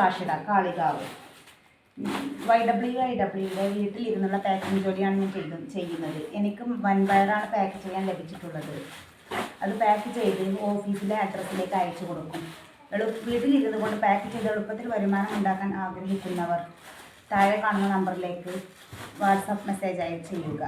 Rashida Kalikavu. Y W I ഡബ്ല്യുടെ വീട്ടിലിരുന്നുള്ള packing ജോലിയാണ് ഞാൻ ചെയ്തു ചെയ്യുന്നത്. വൺ വൻപയറാണ് പാക്ക് ചെയ്യാൻ ലഭിച്ചിട്ടുള്ളത്. അത് പാക്ക് ചെയ്ത് ഓഫീസിലെ അഡ്രസ്സിലേക്ക് അയച്ചു കൊടുക്കും. എളു വീട്ടിലിരുന്ന് കൊണ്ട് പാക്ക് ചെയ്ത് എളുപ്പത്തിൽ വരുമാനം ഉണ്ടാക്കാൻ ആഗ്രഹിക്കുന്നവർ താഴെ കാണുന്ന നമ്പറിലേക്ക് വാട്സപ്പ് മെസ്സേജ് അയച്ചു ചെയ്യുക.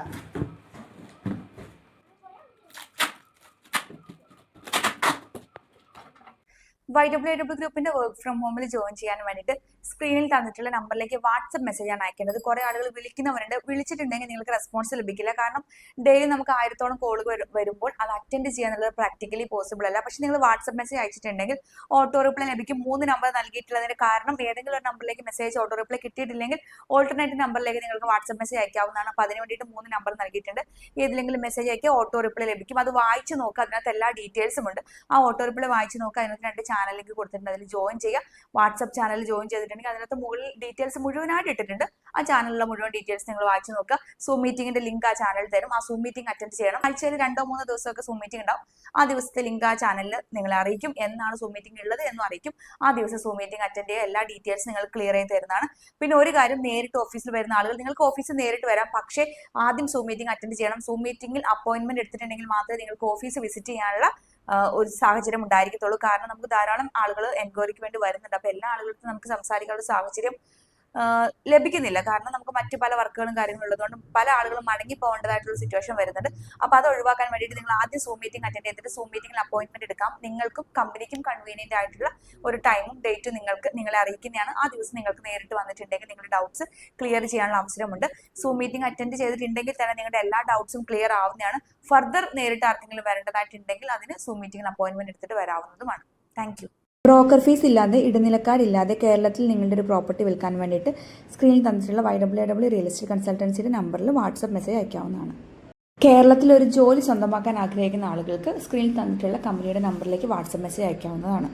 വൈ ഡബ്ല്യു ഡബ്ല്യു ഗ്രൂപ്പിന്റെ വർക്ക് ഫ്രം ഹോമിൽ ജോയിൻ ചെയ്യാൻ വേണ്ടിയിട്ട് സ്ക്രീനിൽ തന്നിട്ടുള്ള നമ്പറിലേക്ക് വാട്സപ്പ് മെസ്സേജാണ് അയക്കേണ്ടത്. കുറെ ആളുകൾ വിളിക്കുന്നവരുണ്ട്. വിളിച്ചിട്ടുണ്ടെങ്കിൽ നിങ്ങൾക്ക് റെസ്പോൺസ് ലഭിക്കില്ല. കാരണം ഡെയിലി നമുക്ക് ആയിരത്തോളം കോളുകൾ വരുമ്പോൾ അത് അറ്റൻഡ് ചെയ്യാന്നുള്ളത് പ്രാക്ടിക്കലി പോസിബിൾ അല്ല. പക്ഷെ നിങ്ങൾ വാട്സപ്പ് മെസ്സേജ് അയച്ചിട്ടുണ്ടെങ്കിൽ ഓട്ടോ റിപ്ലൈ ലഭിക്കും. മൂന്ന് നമ്പർ നൽകിയിട്ടുള്ളതിന് കാരണം ഏതെങ്കിലും ഒരു നമ്പറിലേക്ക് മെസ്സേജ് ഓട്ടോ റിപ്ലൈ കിട്ടിയിട്ടില്ലെങ്കിൽ ഓൾട്ടർനേറ്റ് നമ്പറിലേക്ക് നിങ്ങൾക്ക് വാട്സപ്പ് മെസ്സേജ് അയക്കാവുന്നതാണ്. അപ്പോൾ അതിന് വേണ്ടിയിട്ട് മൂന്ന് നമ്പർ നൽകിയിട്ടുണ്ട്. ഏതിലെങ്കിലും മെസ്സേജ് അയക്കുക ഓട്ടോ റിപ്ലൈ ലഭിക്കും. അത് വായിച്ചു നോക്കുക അതിനകത്ത് എല്ലാ ഡീറ്റെയിൽസും ഉണ്ട്. ആ ഓട്ടോ റിപ്ലൈ വായിച്ചു നോക്കുക അതിനകത്ത് രണ്ട് ചാനലിലേക്ക് കൊടുത്തിട്ടുണ്ട്. അതിൽ ജോയിൻ ചെയ്യുക. വാട്സപ്പ് ചാനൽ ജോയിൻ ചെയ്തിട്ടുണ്ടെങ്കിൽ അതിനകത്ത് മുകളിൽ ഡീറ്റെയിൽസ് മുഴുവനായിട്ട് ഇട്ടിട്ടുണ്ട്. ആ ചാനലിലെ മുഴുവൻ ഡീറ്റെയിൽസ് നിങ്ങൾ വായിച്ചു നോക്കുക. സൂം മീറ്റിംഗിന്റെ ലിങ്ക് ആ ചാനലിൽ തരും. ആ സൂം മീറ്റിംഗ് അറ്റൻഡ് ചെയ്യണം. ആഴ്ചയിൽ രണ്ടോ മൂന്നോ ദിവസമൊക്കെ സൂം മീറ്റിംഗ് ഉണ്ടാവും. ആ ദിവസത്തെ ലിങ്ക് ആ ചാനലിൽ നിങ്ങളെ അറിയിക്കും. എന്നാണ് സൂം മീറ്റിംഗ് ഉള്ളത് എന്നും അറിയിക്കും. ആ ദിവസം സൂം മീറ്റിംഗ് അറ്റൻഡ് ചെയ്യുക. എല്ലാ ഡീറ്റെയിൽസ് നിങ്ങൾ ക്ലിയർ ചെയ്ത് തരുന്നതാണ്. പിന്നെ ഒരു കാര്യം നേരിട്ട് ഓഫീസിൽ വരുന്ന ആളുകൾ നിങ്ങൾക്ക് ഓഫീസിൽ നേരിട്ട് വരാം. പക്ഷേ ആദ്യം സൂം മീറ്റിംഗ് അറ്റൻഡ് ചെയ്യണം. സൂം മീറ്റിംഗിൽ അപ്പോയിന്റ്മെന്റ് എടുത്തിട്ടുണ്ടെങ്കിൽ മാത്രമേ നിങ്ങൾക്ക് ഓഫീസ് വിസിറ്റ് ചെയ്യാനുള്ള ഒരു സാഹചര്യം ഉണ്ടായിരിക്കത്തുള്ളൂ. കാരണം നമുക്ക് ധാരാളം ആളുകൾ എൻക്വയറിക്ക് വേണ്ടി വരുന്നുണ്ട്. അപ്പൊ എല്ലാ ആളുകൾക്കും നമുക്ക് സംസാരിക്കാനുള്ള സാഹചര്യം ലഭിക്കുന്നില്ല. കാരണം നമുക്ക് മറ്റു പല വർക്കുകളും കാര്യങ്ങളും ഉള്ളതുകൊണ്ട് പല ആളുകളും മടങ്ങി പോകേണ്ടതായിട്ടുള്ള സിറ്റുവേഷൻ വരുന്നുണ്ട്. അപ്പൊ അത് ഒഴിവാക്കാൻ വേണ്ടിയിട്ട് നിങ്ങൾ ആദ്യം സൂം മീറ്റിംഗ് അറ്റൻഡ് ചെയ്തിട്ട് സൂം മീറ്റിംഗിൽ അപ്പോയിന്റ്മെന്റ് എടുക്കാം. നിങ്ങൾക്കും കമ്പനിക്കും കൺവീനിയന്റ് ആയിട്ടുള്ള ഒരു ടൈമും ഡേറ്റും നിങ്ങൾക്ക് നിങ്ങളെ അറിയിക്കുന്നതാണ്. ആ ദിവസം നിങ്ങൾക്ക് നേരിട്ട് വന്നിട്ടുണ്ടെങ്കിൽ നിങ്ങളുടെ ഡൗട്ട്സ് ക്ലിയർ ചെയ്യാനുള്ള അവസരമുണ്ട്. സൂം മീറ്റിംഗ് അറ്റൻഡ് ചെയ്തിട്ടുണ്ടെങ്കിൽ തന്നെ നിങ്ങളുടെ എല്ലാ ഡൗട്ട്സും ക്ലിയർ ആവുന്നതാണ്. ഫർദർ നേരിട്ട് ആർക്കെങ്കിലും വരേണ്ടതായിട്ടുണ്ടെങ്കിൽ അതിന് സൂം മീറ്റിംഗിൽ അപ്പോയിന്റ്മെന്റ് എടുത്തിട്ട് വരാവുന്നതുമാണ്. താങ്ക് ബ്രോക്കർ ഫീസ് ഇല്ലാതെ ഇടനിലക്കാരില്ലാതെ കേരളത്തിൽ നിങ്ങളുടെ ഒരു പ്രോപ്പർട്ടി വിൽക്കാൻ വേണ്ടിയിട്ട് സ്ക്രീനിൽ തന്നിട്ടുള്ള Y W W real estate കൺസൾട്ടൻസിയുടെ നമ്പറിൽ വാട്സപ്പ് മെസ്സേജ് അയക്കാവുന്നതാണ്. കേരളത്തിൽ ഒരു ജോലി സ്വന്തമാക്കാൻ ആഗ്രഹിക്കുന്ന ആളുകൾക്ക് സ്ക്രീനിൽ തന്നിട്ടുള്ള കമ്പനിയുടെ നമ്പറിലേക്ക് വാട്സപ്പ് മെസ്സേജ് അയക്കാവുന്നതാണ്.